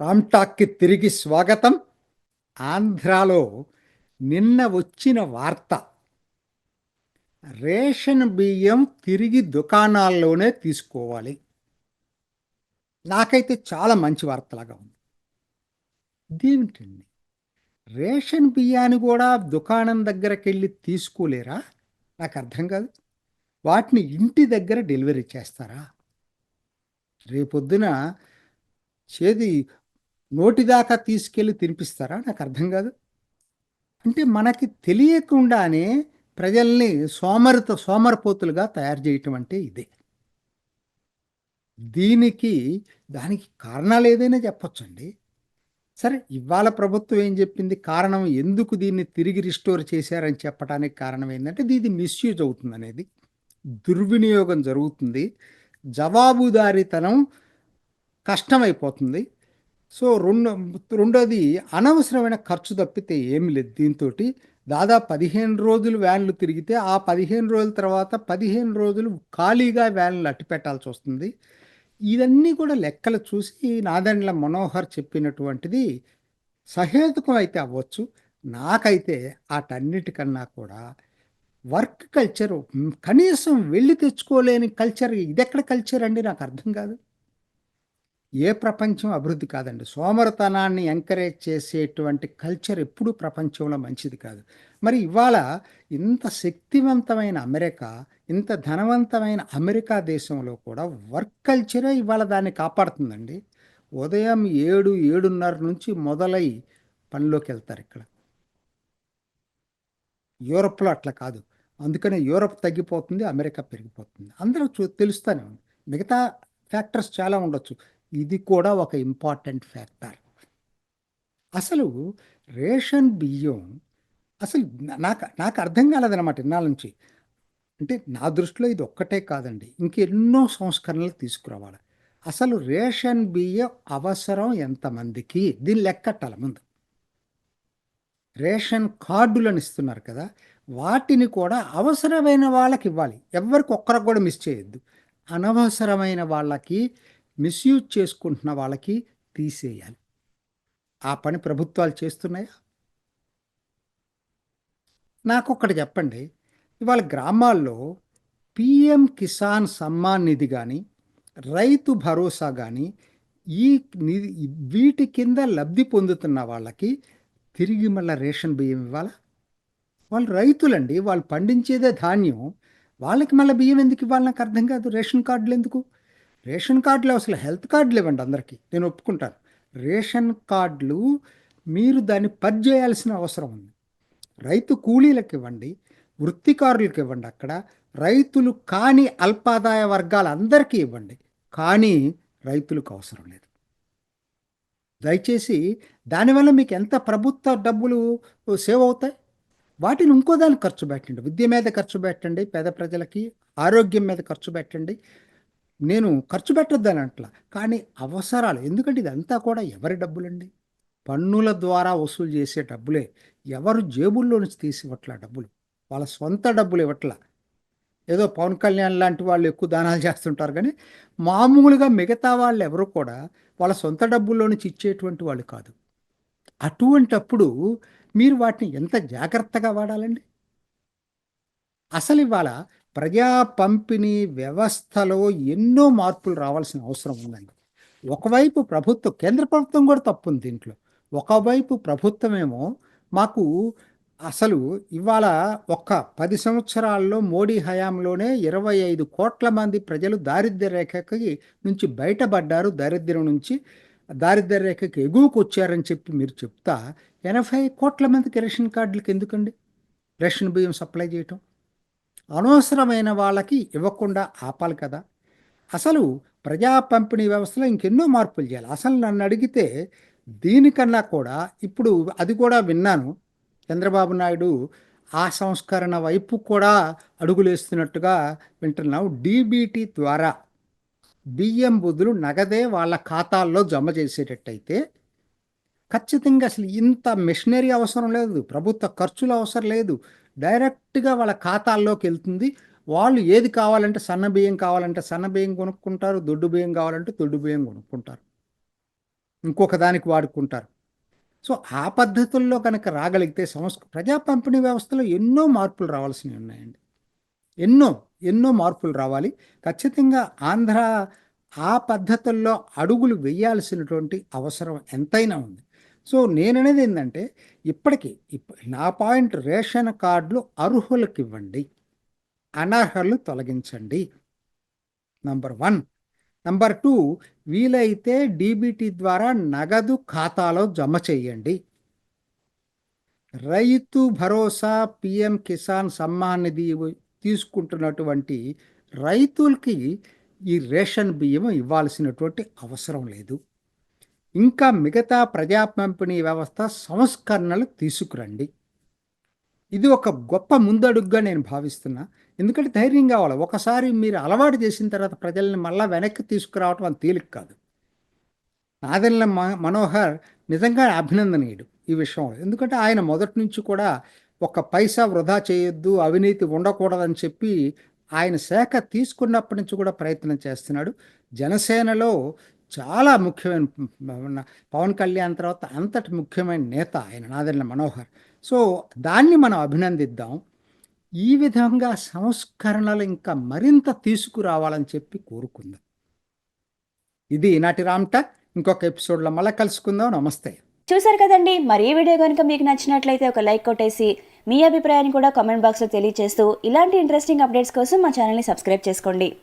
రామ్టాక్కి తిరిగి స్వాగతం. ఆంధ్రాలో నిన్న వచ్చిన వార్త. రేషన్ బియ్యం తిరిగి దుకాణాల్లోనే తీసుకోవాలి. నాకైతే చాలా మంచి వార్తలాగా ఉంది. ఇదేమిటండి? రేషన్ బియ్యాన్ని కూడా దుకాణం దగ్గరికి వెళ్ళి తీసుకోలేరా? నాకు అర్థం కాదు. వాటిని ఇంటి దగ్గర డెలివరీ చేస్తారా? రేపొద్దున చేది నోటిదాకా తీసుకెళ్ళి తినిపిస్తారా? నాకు అర్థం కాదు. అంటే మనకి తెలియకుండానే ప్రజల్ని సోమరిత సోమరపోతులుగా తయారు చేయటం అంటే ఇదే. దీనికి దానికి కారణాలు ఏదైనా చెప్పొచ్చండి. సరే ఇవాళ ప్రభుత్వం ఏం చెప్పింది? కారణం ఎందుకు దీన్ని తిరిగి రిస్టోర్ చేశారని చెప్పడానికి కారణం ఏంటంటే ఇది మిస్యూజ్ అవుతుంది అనేది దుర్వినియోగం జరుగుతుంది. జవాబుదారీతనం కష్టమైపోతుంది. సో రెండు రెండోది అనవసరమైన ఖర్చు తప్పితే ఏమి లేదు దీంతో దాదాపు పదిహేను రోజులు వ్యాన్లు తిరిగితే ఆ పదిహేను రోజుల తర్వాత పదిహేను రోజులు ఖాళీగా వ్యాన్లు అట్టిపెట్టాల్సి వస్తుంది. ఇవన్నీ కూడా లెక్కలు చూసి నాదండ్ల మనోహర్ చెప్పినటువంటిది సహేతుకం అయితే అవ్వచ్చు. నాకైతే వాటన్నిటికన్నా కూడా వర్క్ కల్చర్ కనీసం వెళ్ళి తెచ్చుకోలేని కల్చర్ ఇదెక్కడ కల్చర్ అండి నాకు అర్థం కాదు. ఏ ప్రపంచం అభివృద్ధి కాదండి. సోమరతనాన్ని ఎంకరేజ్ చేసేటువంటి కల్చర్ ఎప్పుడూ ప్రపంచంలో మంచిది కాదు. మరి ఇవాళ ఇంత శక్తివంతమైన అమెరికా ఇంత ధనవంతమైన అమెరికా దేశంలో కూడా వర్క్ కల్చరే ఇవాళ దాన్ని కాపాడుతుందండి. ఉదయం ఏడు ఏడున్నర నుంచి మొదలై పనిలోకి వెళ్తారు ఇక్కడ. యూరప్లో అట్లా కాదు. అందుకనే యూరప్ తగ్గిపోతుంది అమెరికా పెరిగిపోతుంది. అందరూ చూ తెలుస్తూనే ఉంది. మిగతా ఫ్యాక్టర్స్ చాలా ఉండొచ్చు. ఇది కూడా ఒక ఇంపార్టెంట్ ఫ్యాక్టర్. అసలు రేషన్ బియ్యం అసలు నాకు నాకు అర్థం కాలేదన్నమాట ఇన్నాళ్ళ నుంచి. అంటే నా దృష్టిలో ఇది ఒక్కటే కాదండి. ఇంకెన్నో సంస్కరణలు తీసుకురావాలి. అసలు రేషన్ బియ్యం అవసరం ఎంతమందికి? దీన్ని లెక్కట్టాల ముందు. రేషన్ కార్డులను ఇస్తున్నారు కదా వాటిని కూడా అవసరమైన వాళ్ళకి ఇవ్వాలి. ఎవరికి ఒక్కరికి కూడా మిస్ చేయొద్దు. అనవసరమైన వాళ్ళకి మిస్యూజ్ చేసుకుంటున్న వాళ్ళకి తీసేయాలి. ఆ పని ప్రభుత్వాలు చేస్తున్నాయా? నాకు ఒక్కటి చెప్పండి. ఇవాళ గ్రామాల్లో పిఎం కిసాన్ సమ్మాన్ నిధి కానీ రైతు భరోసా కానీ ఈ నిధి వీటి కింద లబ్ధి పొందుతున్న వాళ్ళకి తిరిగి మళ్ళీ రేషన్ బియ్యం ఇవ్వాలా? వాళ్ళు రైతులండి. వాళ్ళు పండించేదే ధాన్యం. వాళ్ళకి మళ్ళీ బియ్యం ఎందుకు ఇవ్వాలి? నాకు అర్థం కాదు. రేషన్ కార్డులు ఎందుకు? రేషన్ కార్డులు అసలు హెల్త్ కార్డులు ఇవ్వండి అందరికీ. నేను ఒప్పుకుంటాను. రేషన్ కార్డులు మీరు దాన్ని పర్ చేయాల్సిన అవసరం ఉంది. రైతు కూలీలకు ఇవ్వండి వృత్తికారులకు ఇవ్వండి అక్కడ రైతులు కాని అల్పాదాయ వర్గాలందరికీ ఇవ్వండి కానీ రైతులకు అవసరం లేదు. దయచేసి దానివల్ల మీకు ఎంత ప్రభుత్వ డబ్బులు సేవ్ అవుతాయి? వాటిని ఇంకో దానికి ఖర్చు పెట్టండి. విద్య మీద ఖర్చు పెట్టండి పేద ప్రజలకి ఆరోగ్యం మీద ఖర్చు పెట్టండి నేను ఖర్చు పెట్టొద్దని అట్లా. కానీ అవసరాలు ఎందుకంటే ఇదంతా కూడా ఎవరి డబ్బులండి? పన్నుల ద్వారా వసూలు చేసే డబ్బులే. ఎవరు జేబుల్లో నుంచి తీసి డబ్బులు? వాళ్ళ సొంత డబ్బులు ఇవ్వట్ల. ఏదో పవన్ కళ్యాణ్ లాంటి వాళ్ళు ఎక్కువ దానాలు చేస్తుంటారు కానీ మామూలుగా మిగతా వాళ్ళు ఎవరు కూడా వాళ్ళ సొంత డబ్బుల్లో నుంచి ఇచ్చేటువంటి వాళ్ళు కాదు. అటువంటప్పుడు మీరు వాటిని ఎంత జాగ్రత్తగా వాడాలండి? అసలు ఇవాళ ప్రజా పంపిణీ వ్యవస్థలో ఎన్నో మార్పులు రావాల్సిన అవసరం ఉందండి. ఒకవైపు ప్రభుత్వం కేంద్ర ప్రభుత్వం కూడా తప్పుంది దీంట్లో. ఒకవైపు ప్రభుత్వమేమో మాకు అసలు ఇవాళ ఒక్క పది సంవత్సరాల్లో మోడీ హయాంలోనే ఇరవై ఐదు కోట్ల మంది ప్రజలు దారిద్ర్య రేఖకి నుంచి బయటపడ్డారు. దారిద్ర్యం నుంచి దారిద్ర్య రేఖకి ఎగువకు వచ్చారని చెప్పి మీరు చెప్తా ఎనభై కోట్ల మందికి రేషన్ కార్డులకు ఎందుకండి? రేషన్ బియ్యం సప్లై చేయటం? అనవసరమైన వాళ్ళకి ఇవ్వకుండా ఆపాలి కదా. అసలు ప్రజా పంపిణీ వ్యవస్థలో ఇంకెన్నో మార్పులు చేయాలి. అసలు నన్ను అడిగితే దీనికన్నా కూడా ఇప్పుడు అది కూడా విన్నాను. చంద్రబాబు నాయుడు ఆ సంస్కరణ వైపు కూడా అడుగులేస్తున్నట్టుగా వింటున్నాం డీబీటీ ద్వారా బియ్యం బుద్ధులు నగదే వాళ్ళ ఖాతాల్లో జమ చేసేటట్టయితే ఖచ్చితంగా అసలు ఇంత మిషనరీ అవసరం లేదు. ప్రభుత్వ ఖర్చులు అవసరం లేదు. డైరెక్ట్గా వాళ్ళ ఖాతాల్లోకి వెళ్తుంది. వాళ్ళు ఏది కావాలంటే సన్న బియ్యం కావాలంటే సన్న బియ్యం కొనుక్కుంటారు దొడ్డు బియ్యం కావాలంటే దొడ్డు బియ్యం కొనుక్కుంటారు. ఇంకొక దానికి వాడుకుంటారు. సో ఆ పద్ధతుల్లో కనుక రాగలిగితే సంస్ ప్రజా పంపిణీ వ్యవస్థలో ఎన్నో మార్పులు రావాల్సినవి ఉన్నాయండి. ఎన్నో ఎన్నో మార్పులు రావాలి. ఖచ్చితంగా ఆంధ్ర ఆ పద్ధతుల్లో అడుగులు వేయాల్సినటువంటి అవసరం ఎంతైనా ఉంది. సో నేననేది ఏంటంటే ఇప్పటికీ నా పాయింట్ రేషన్ కార్డులు అర్హులకు ఇవ్వండి అనర్హలు తొలగించండి. Number one. నంబర్ టూ వీలైతే డీబీటీ ద్వారా నగదు ఖాతాలో జమ చేయండి. రైతు భరోసా పిఎం కిసాన్ సమ్మాన్ నిధి తీసుకుంటున్నటువంటి రైతులకి ఈ రేషన్ బియ్యం ఇవ్వాల్సినటువంటి అవసరం లేదు. ఇంకా మిగతా ప్రజా పంపిణీ వ్యవస్థ సంస్కరణలు తీసుకురండి. ఇది ఒక గొప్ప ముందడుగ్గా నేను భావిస్తున్నా. ఎందుకంటే ధైర్యం కావాలి ఒకసారి మీరు అలవాటు చేసిన తర్వాత ప్రజల్ని మళ్ళా వెనక్కి తీసుకురావటం అని తేలిక కాదు. నాదెల్ల మ- మనోహర్ నిజంగా అభినందనీయుడు ఈ విషయంలో. ఎందుకంటే ఆయన మొదటి నుంచి కూడా ఒక పైసా వృధా చేయొద్దు అవినీతి ఉండకూడదని చెప్పి ఆయన శాఖ తీసుకున్నప్పటి నుంచి కూడా ప్రయత్నం చేస్తున్నాడు. జనసేనలో చాలా ముఖ్యమైన పవన్ కళ్యాణ్ తర్వాత అంతటి ముఖ్యమైన నేత ఆయన నాదెండ్ల మనోహర్. సో దాన్ని మనం అభినందిద్దాం. ఈ విధంగా సంస్కరణలు ఇంకా మరింత తీసుకురావాలని చెప్పి కోరుకుందాం. ఇది ఈనాటి రామ్టాక్ ఇంకొక ఎపిసోడ్లో మళ్ళీ కలుసుకుందాం. నమస్తే. చూసారు కదండి మరి ఈ వీడియో కనుక మీకు నచ్చినట్లయితే ఒక లైక్ కొట్టేసి మీ అభిప్రాయాన్ని కూడా కామెంట్ బాక్స్లో తెలియజేస్తూ ఇలాంటి ఇంట్రెస్టింగ్ అప్డేట్స్ కోసం మా ఛానల్ని సబ్స్క్రైబ్ చేసుకోండి.